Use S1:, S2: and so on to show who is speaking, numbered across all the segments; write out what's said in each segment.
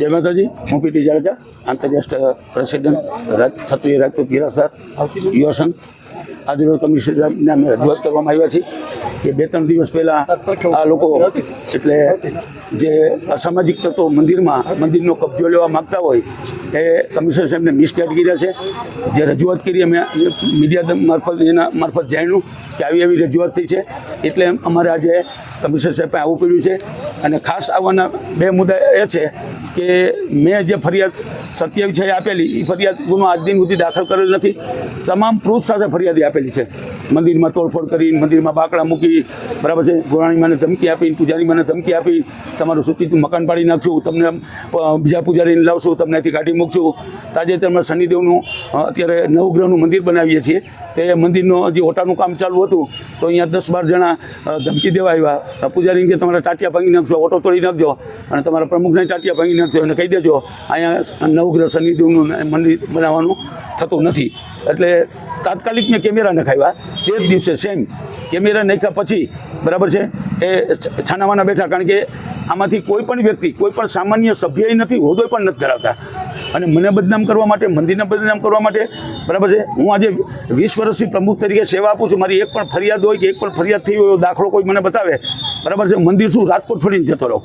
S1: જય માતાજી, હું પીટી જાડેજા, આંતરરાષ્ટ્રીય પ્રેસિડેન્ટ, રાજ ક્ષત્રિય રાજપૂત ગિરાસર યુવા સંઘ. આજરોજ કમિશનર અમે રજૂઆત કરવામાં આવ્યા છીએ કે બે ત્રણ દિવસ પહેલાં આ લોકો એટલે જે અસામાજિક તત્વો મંદિરમાં, મંદિરનો કબજો લેવા માગતા હોય, એ કમિશનર સાહેબને મિસગાઈડ કર્યા છે. જે રજૂઆત કરી અમે મીડિયા મારફત, એના મારફત જાણ્યું કે આવી એવી રજૂઆત થઈ છે. એટલે અમારે આજે કમિશનર સાહેબ આવવું પડ્યું છે. અને ખાસ આવવાના બે મુદ્દા એ છે કે મેં જે ફરિયાદ સત્યાવીસ છે આપેલી એ ફરિયાદ ગુનો આજ દિન સુધી દાખલ કરેલ નથી. તમામ પ્રૂફ સાથે ફરિયાદી આપેલી છે. મંદિરમાં તોડફોડ કરી, મંદિરમાં બાકડા મૂકી, બરાબર છે? ગોરાણી મને ધમકી આપી, પૂજારી મને ધમકી આપી. તમારું સૂચિત મકાન પાડી નાખશું, તમને બીજા પૂજારીને લાવશું, તમને અહીંથી કાઢી મૂકશું. તાજેતરમાં શનિદેવનું અત્યારે નવગ્રહનું મંદિર બનાવીએ છીએ. તે મંદિરનો હજી ઓટાનું કામ ચાલુ હતું, તો અહીંયા દસ બાર જણા ધમકી દેવા આવ્યા. પૂજારીને કે તમારા ટાટિયા ભાંગી નાખજો, ઓટો તોડી નાખજો. અને તમારા પ્રમુખને ટાટિયા ભાંગી નાખજો એને કહી દેજો, અહીંયા નવગ્રહ શનિદેવનું મંદિર બનાવવાનું થતું નથી. એટલે તાત્કાલિક મેં કેમેરા નખાવ્યા. તે જ દિવસે સેમ કેમેરા નાખ્યા પછી, બરાબર છે? એ છાનાવાના બેઠા. કારણ કે આમાંથી કોઈ પણ વ્યક્તિ, કોઈ પણ સામાન્ય સભ્ય નથી હોદો પણ નથી ધરાવતા. અને મને બદનામ કરવા માટે, મંદિરને બદનામ કરવા માટે, બરાબર છે? હું આજે વીસ વર્ષથી પ્રમુખ તરીકે સેવા આપું છું. મારી એક પણ ફરિયાદ હોય કે એક પણ ફરિયાદ થઈ હોય એવો દાખલો કોઈ મને બતાવે, બરાબર છે? મંદિર શું? રાજકોટ છોડીને જતો રહો.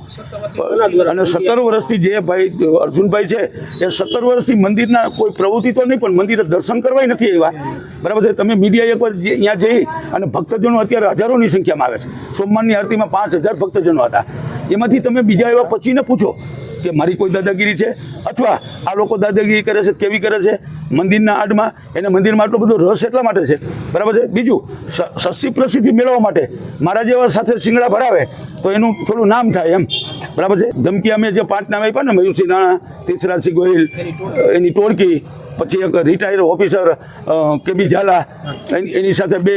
S1: અને સત્તર વર્ષથી જે ભાઈ અર્જુનભાઈ છે, એ સત્તર વર્ષથી મંદિરના કોઈ પ્રવૃત્તિ તો નહીં, પણ મંદિરે દર્શન કરવાય નથી આવ્યા બરાબર છે? તમે મીડિયા એકવાર અહીંયા જઈ અને ભક્તજનો અત્યારે હજારોની સંખ્યામાં આવે છે. સોમવારની આરતીમાં પાંચ હજાર ભક્તજનો હતા. એમાંથી તમે બીજા એવા પછીને પૂછો. કે મારી કોઈ દાદાગીરી છે? અથવા આ લોકો દાદાગીરી કરે છે, કેવી કરે છે? મંદિરના આડમાં એને મંદિરમાં આટલો બધો રસ એટલા માટે છે? બરાબર છે? બીજું સસ્તી પ્રસિદ્ધિ મેળવવા માટે મારા જેવા સાથે શિંગડા ભરાવે તો એનું થોડું નામ થાય એમ. બરાબર છે? ધમકી અમે જે પાંચ નામ આપ્યા ને મયુરસિંહ રાણા, તીર્થરાજસિંહ ગોહિલ એની ટોળકી પછી એક રિટાયર ઓફિસર કેબી ઝાલા એની સાથે બે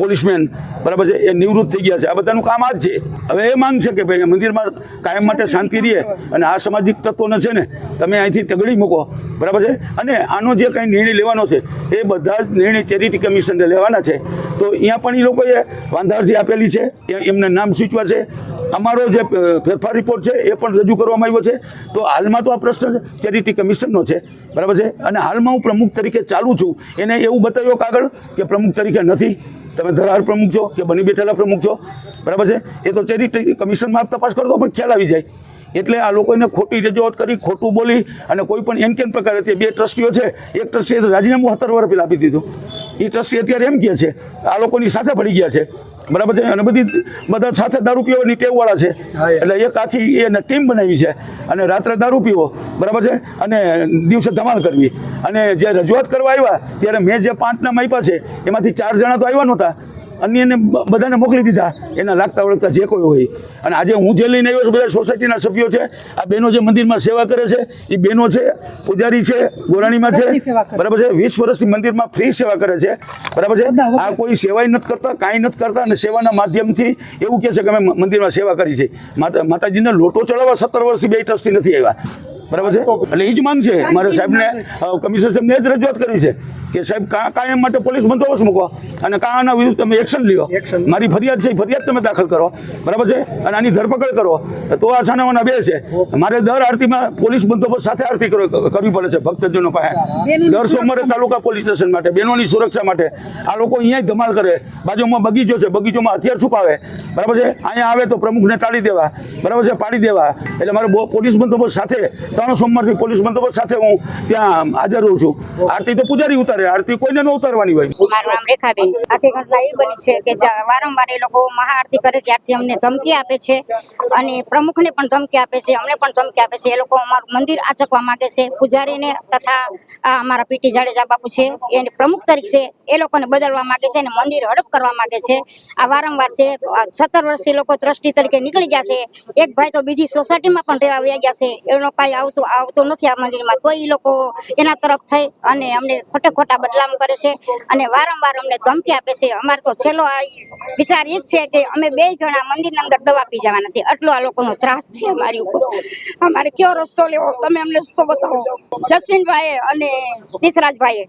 S1: પોલીસમેન બરાબર છે એ નિવૃત્ત થઈ ગયા છે. આ બધાનું કામ આ જ છે. હવે એ માંગ છે કે ભાઈ મંદિરમાં કાયમ માટે શાંતિ રહે અને આ સામાજિક તત્વોને છે ને તમે અહીંથી તગડી મૂકો બરાબર છે? અને આનો જે કંઈ નિર્ણય લેવાનો છે એ બધા જ નિર્ણય ચેરિટી કમિશનને લેવાના છે. તો અહીંયા પણ એ લોકોએ વાંધારજી આપેલી છે એમને નામ સૂચવા છે. અમારો જે ફેરફાર રિપોર્ટ છે, એ પણ રજૂ કરવામાં આવ્યો છે. તો હાલમાં તો આ પ્રશ્ન ચેરિટી કમિશનનો છે, બરાબર છે? અને હાલમાં હું પ્રમુખ તરીકે ચાલું છું. એને એવું બતાવ્યો કાગળ કે પ્રમુખ તરીકે નથી. તમે ધરાર પ્રમુખ છો કે બની બેઠેલા પ્રમુખ છો, બરાબર છે? એ તો ચેરિટી કમિશનમાં તપાસ કરો પણ ખ્યાલ આવી જાય. એટલે આ લોકોને ખોટી રજૂઆત કરી, ખોટું બોલી અને કોઈ પણ એમ કેન પ્રકારે બે ટ્રસ્ટીઓ છે, એક ટ્રસ્ટીએ રાજીનામું સત્તર વર્ષ પહેલાં આપી દીધું. એ ટ્રસ્ટી અત્યારે એમ કહે છે આ લોકોની સાથે પડી ગયા છે. બરાબર છે? અને બધી બધા સાથે દારૂ પીવાની ટેવવાળા છે. એટલે એક આખી એને ટીમ બનાવી છે. અને રાત્રે દારૂ પીવો. બરાબર છે? અને દિવસે ધમાલ કરવી. અને જે રજૂઆત કરવા આવ્યા ત્યારે મેં જે પાંચ નામ આપ્યા છે એમાંથી ચાર જણા તો આવ્યા નહોતા. અન્યને બધાને મોકલી દીધા. એના લાગતા વળગતા જે કોઈ હોય. અને આજે હું જે લઈને આવ્યો છું બધા સોસાયટીના સભ્યો છે આ બહેનો જે મંદિરમાં સેવા કરે છે એ બહેનો છે પૂજારી છે ગોરાણીમાં છે બરાબર છે? વીસ વર્ષથી મંદિરમાં ફ્રી સેવા કરે છે બરાબર છે? આ કોઈ સેવાય નથી કરતા કાંઈ નથી કરતા અને સેવાના માધ્યમથી એવું કહે છે કે અમે મંદિરમાં સેવા કરી છે. માતા માતાજીને લોટો ચડાવવા સત્તર વર્ષથી બે ટ્રસ્ટી નથી આવ્યા. બરાબર છે? એટલે એ જ માન છે. મારે સાહેબને કમિશનર સાહેબને જ રજૂઆત કરી છે. કે સાહેબ કાં કાયમ માટે પોલીસ બંદોબસ્ત મૂકો? અને કાં આના વિરુદ્ધ તમે એક્શન લ્યો? મારી ફરિયાદ છે એ ફરિયાદ તમે દાખલ કરો. બરાબર છે? અને આની ધરપકડ કરો. તો આ છાનાવાના બે છે. મારે દર આરતીમાં પોલીસ બંદોબસ્ત સાથે આરતી કરો- કરવી પડે છે ભક્તજનો પાસે. દર સોમવારે તાલુકા પોલીસ સ્ટેશન માટે બહેનોની સુરક્ષા માટે. આ લોકો અહીંયા ધમાલ કરે. બાજુમાં બગીચો છે. બગીચોમાં હથિયાર છુપાવે. બરાબર છે? અહીંયા આવે તો પ્રમુખને ટાળી દેવા. બરાબર છે? પાડી દેવા. એટલે મારે બહુ પોલીસ બંદોબસ્ત સાથે ત્રણ સોમવારથી પોલીસ બંદોબસ્ત સાથે હું ત્યાં હાજર રહું છું. આરતી તો પૂજારી ઉતારે આરતી કોઈને ન ઉતારવાની હોય
S2: એ બની છે કે વારંવાર એ લોકો મહાઆરતી કરે ત્યારથી અમને ધમકી આપે છે અને પ્રમુખને પણ ધમકી આપે છે, અમને પણ ધમકી આપે છે. એ લોકો અમારું મંદિર આચકવા માંગે છે. પૂજારીને તથા અમારા પીટી જાડેજા બાપુ છે. એને પ્રમુખ તરીકે એ લોકોને બદલવા માંગે છે અને મંદિર હડપ કરવા માંગે છે. આ વારંવાર છે સત્તર વર્ષથી લોકો ટ્રસ્ટી તરીકે નીકળી છે. એક ભાઈ તો બીજી સોસાયટીમાં પણ રહેવા વયા જશે એનો કાંઈ આવતું આવતું નથી આ મંદિરમાં. એ લોકો એના તરફ થઈ અને અમને ખોટે ખોટા બદલામ કરે છે અને વારંવાર અમને ધમકી આપે છે. અમારે તો છેલ્લો વિચાર એ જ છે કે અમે બે જણા મંદિરના અંદર દવા પી જવાના છે આટલો આ લોકોનો ત્રાસ છે અમારી ઉપર. અમારે કયો રસ્તો લેવો? તમે અમને રસ્તો બતાવો. જસવીનભાઈએ અને દિશરાજભાઈએ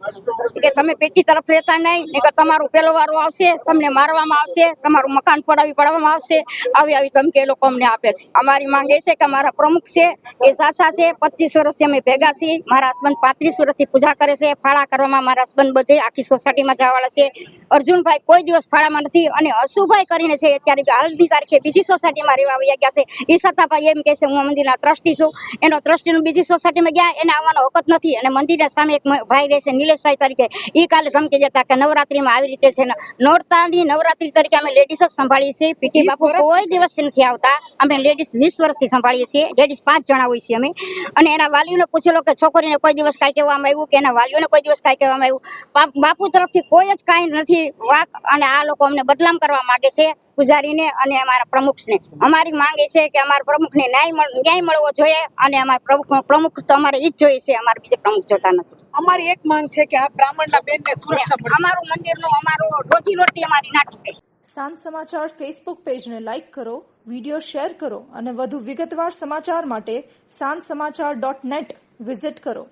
S2: કે તમે પેટી તરફ રહેતા જતા નહીં, નહીતર તમારું પેલો વારો આવશે, તમને મારવામાં આવશે, તમારું મકાન પડાવી પડવામાં આવશે. આવી આવી ધમકી એ લોકો અમને આપે છે. અમારી માંગ એ છે કે અમારા પ્રમુખ છે, એ સાસા છે, પચીસ વર્ષથી અમે ભેગા છીએ, મારા હસબન્ડ પાંત્રીસ વર્ષથી પૂજા કરે છે, ફાળા કરવામાં મારા હસબન્ડ બધે આખી સોસાયટીમાં જવાવાળા છે. અર્જુનભાઈ કોઈ દિવસ ફાળામાં નથી અને હસુભાઈ કરીને છે અત્યારે હાલની તારીખે બીજી સોસાયટીમાં રહેવા આવી ગયા છે. એ સત્તાભાઈ એમ કહે છે, હું મંદિરના ટ્રસ્ટી છું. એનો ટ્રસ્ટીનું બીજી સોસાયટીમાં ગયા, એને આવવાનો વખત નથી. અને મંદિરના સામે એક ભાઈ રહે છે, નિલેશભાઈ તરીકે. એ કાલે ધમકી દેતા કે નવરાત્રીમાં આવી રીતે છે નોરતાની નવરાત્રી તરીકે અમે લેડીઝ જ સંભાળીએ છીએ. પીટી બાપુ કોઈ દિવસ નથી આવતા. અમે લેડીઝ વીસ વર્ષથી સંભાળીએ છીએ. લેડીઝ પાંચ જણા હોય છીએ અમે. અને એના વાલીઓને પૂછેલો કે છોકરીને કોઈ દિવસ કાંઈ કહેવામાં આવ્યું કે એના વાલીઓને કોઈ દિવસ કાંઈ કહેવામાં આવ્યું? બાપ- બાપુ તરફથી કોઈ જ કાંઈ નથી વાક અને આ લોકો અમને બદનામ કરવા માંગે છે. પૂજારીને અને અમારા પ્રમુખને. અમારી માંગ એ છે કે અમારા પ્રમુખને ન્યાય ન્યાય મળવો જોઈએ અને અમારા પ્રમુખ પ્રમુખ તો અમારે એ જ જોઈએ છે અમારે બીજે પ્રમુખ જોતા નથી.
S3: અમારી એક માંગ છે કે આ બ્રાહ્મણના બેનને સુરક્ષા મળે.
S2: અમારું મંદિરનું અમારું રોજી રોટી અમારી ના તૂટે.
S4: સાંજ સમાચાર ફેસબુક પેજને લાઇક કરો વિડિયો શેર કરો અને વધુ વિગતવાર સમાચાર માટે સાંજ સમાચાર ડોટ નેટ વિઝિટ કરો.